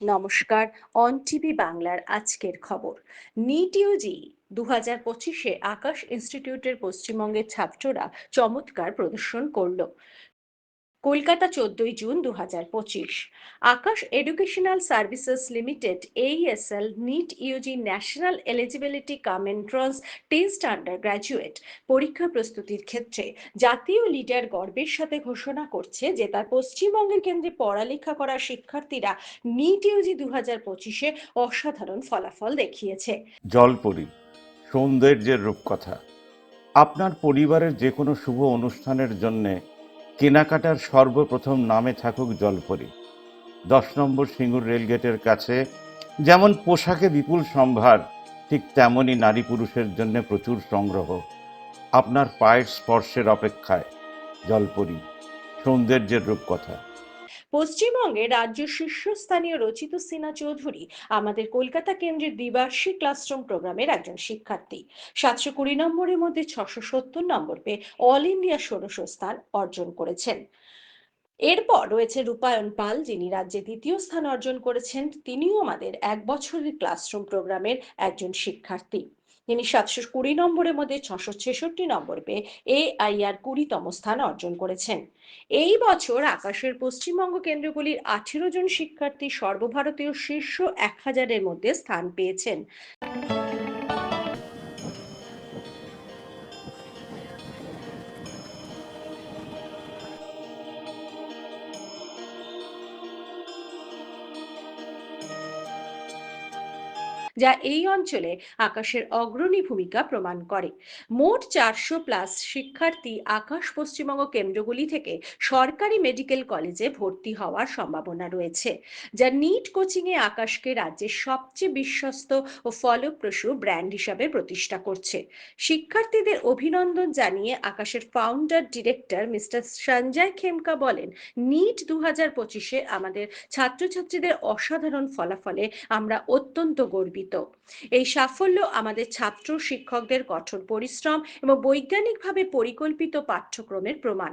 নমস্কার on TV বাংলার আজকের খবর। নিট ইউজি দু হাজার পঁচিশে আকাশ ইনস্টিটিউটের পশ্চিমবঙ্গের ছাত্ররা চমৎকার প্রদর্শন করল। কলকাতা চোদ্দই জুন দু হাজার পঁচিশ। Aakash educational services limited AESL NEET UG national eligibility cum entrance test under graduate পরীক্ষা প্রস্তুতির ক্ষেত্রে জাতীয় লিডার গর্বের সাথে ঘোষণা করছে যে তার পশ্চিমবঙ্গের কেন্দ্রে পড়ালেখা করা শিক্ষার্থীরা নিট ইউজি দু হাজার পঁচিশে অসাধারণ ফলাফল দেখিয়েছে। জলপরি সৌন্দর্যের রূপকথা। আপনার পরিবারের যে কোনো শুভ অনুষ্ঠানের জন্যে কেনাকাটার সর্বপ্রথম নামে থাকুক জলপরি। দশ নম্বর সিঙ্গুর রেলগেটের কাছে যেমন পোশাকে বিপুল সম্ভার, ঠিক তেমনই নারী পুরুষের জন্য প্রচুর সংগ্রহ। আপনার পায়ের স্পর্শের অপেক্ষায়, জলপরি, সৌন্দর্যের রূপকথা। পশ্চিমবঙ্গে রাজ্য শীর্ষস্থানীয় রচিত সিনা চৌধুরী আমাদের কলকাতা কেন্দ্রের দ্বিবার্ষিক ক্লাসরুম প্রোগ্রামের একজন শিক্ষার্থী। সাতশো কুড়ি নম্বরের মধ্যে ছশো সত্তর নম্বর পেয়ে অল ইন্ডিয়া ষোড়শ স্থান অর্জন করেছেন। এরপর রয়েছে রূপায়ণ পাল, যিনি রাজ্যে দ্বিতীয় স্থান অর্জন করেছেন। তিনিও আমাদের এক বছরের ক্লাসরুম প্রোগ্রামের একজন শিক্ষার্থী। তিনি সাতশো কুড়ি নম্বরের মধ্যে ছশো ছেষট্টি নম্বর পেয়ে এ আই আর কুড়িতম স্থান অর্জন করেছেন। এই বছর আকাশের পশ্চিমবঙ্গ কেন্দ্রগুলির আঠেরো জন শিক্ষার্থী সর্বভারতীয় শীর্ষ এক হাজারের মধ্যে স্থান পেয়েছেন। যা এই অঞ্চলে আকাশের অগ্রণী ভূমিকা প্রমাণ করে। মোট চারশো প্লাস শিক্ষার্থী আকাশ পশ্চিমবঙ্গ কেন্দ্রগুলি থেকে সরকারি মেডিকেল কলেজে ভর্তি হওয়ার সম্ভাবনা রয়েছে, যা নিট কোচিংয়ে আকাশকে রাজ্যের সবচেয়ে বিশ্বস্ত ও ফলপ্রসূ ব্র্যান্ড হিসাবে প্রতিষ্ঠা করছে। শিক্ষার্থীদের অভিনন্দন জানিয়ে আকাশের founder director mister Sanjay Khemka বলেন, নিট দু হাজার পঁচিশে আমাদের ছাত্রছাত্রীদের অসাধারণ ফলাফলে আমরা অত্যন্ত গর্বিত। এই সাফল্য আমাদের ছাত্র শিক্ষকদের কঠোর পরিশ্রম এবং বৈজ্ঞানিকভাবে পরিকল্পিত পাঠ্যক্রমের প্রমাণ।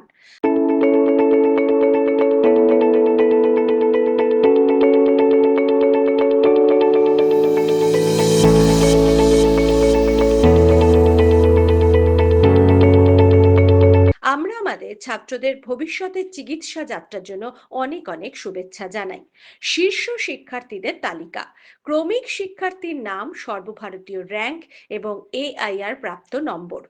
ছাত্রদের ভবিষ্যতের চিকিৎসা যাত্রার জন্য অনেক অনেক শুভেচ্ছা জানাই। শীর্ষ শিক্ষার্থীদের তালিকা। ক্রমিক শিক্ষার্থীর নাম, সর্বভারতীয় র্যাঙ্ক এবং এআইআর প্রাপ্ত নম্বর।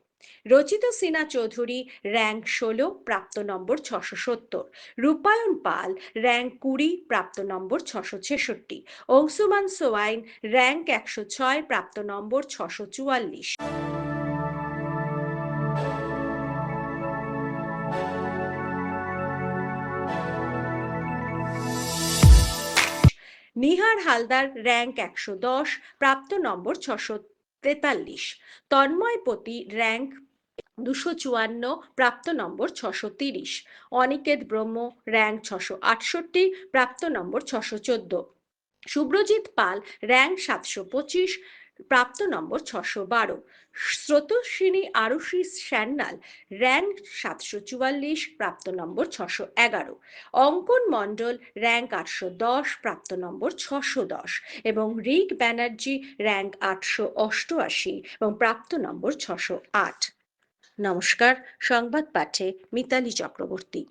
রচিত সিনা চৌধুরী, র্যাঙ্ক ষোলো, প্রাপ্ত নম্বর ছশো সত্তর। রূপায়ণ পাল, র্যাঙ্ক কুড়ি, প্রাপ্ত নম্বর ছশো ছেষট্টি। অংশুমান সোয়াইন, র্যাঙ্ক একশো ছয়, প্রাপ্ত নম্বর ছশো চুয়াল্লিশ। নিহার হালদার র্যাঙ্ক একশো দশ, প্রাপ্ত নম্বর ছশো তেতাল্লিশ। তন্ময় পতি র্যাঙ্ক দুশো চুয়ান্ন, প্রাপ্ত নম্বর ছশো তিরিশ। অনিকেত ব্রহ্ম র্যাঙ্ক ছশো আটষট্টি, প্রাপ্ত নম্বর ছশো চোদ্দ। শুভ্রজিৎ পাল র্যাঙ্ক সাতশো পঁচিশ। প্রাপ্ত নম্বর ছশো বারো। স্রোতস্বিনী আরুষি স্যান্নাল র্যাঙ্ক সাতশো চুয়াল্লিশ, প্রাপ্ত নম্বর ছশো এগারো। অঙ্কন মণ্ডল র্যাঙ্ক আটশো দশ, প্রাপ্ত নম্বর ছশো দশ। এবং রিক ব্যানার্জি র্যাঙ্ক আটশো অষ্টআশি এবং প্রাপ্ত নম্বর ছশো আট। নমস্কার, সংবাদ পাঠে মিতালি চক্রবর্তী।